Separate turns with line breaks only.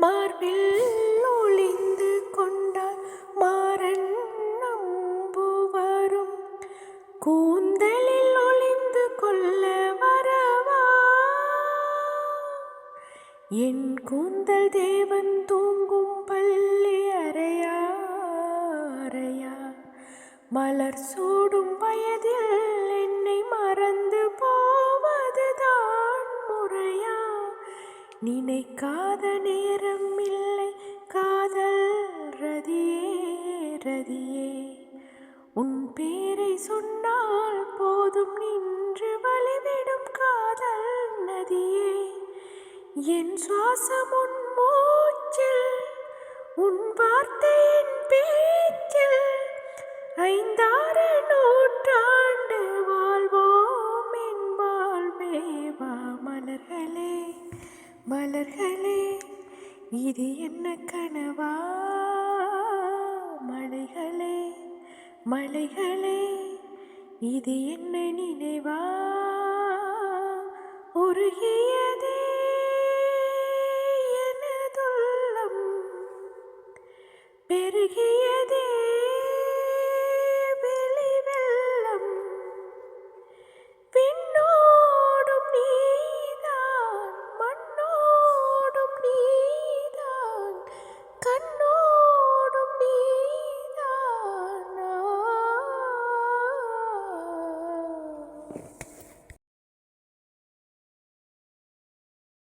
மார்பில் ஒளிந்து கொண்டால் மாறன் நம்பு வரும் கூந்தலில் ஒளிந்து கொள்ள வரவா? என் கூந்தல் தேவன் தூங்கும் பள்ளி அறையா அறையா? மலர் சூடும் வயதில் என்னை மறந்து போ நினைக்காத நேரம் இல்லை காதல் ரதியே ரதியே. உன் பேரை சொன்னால் போதும் நின்று வழிவிடும் காதல் நதியே. என் சுவாசம் உன் மூச்சில் உன் வார்த்தையின் பேச்சில் ஐந்தாறு நூற்றா மலர்களே இது என்ன கனவா? மலைகளே மலைகளே இது என்ன நினைவா? உருகிய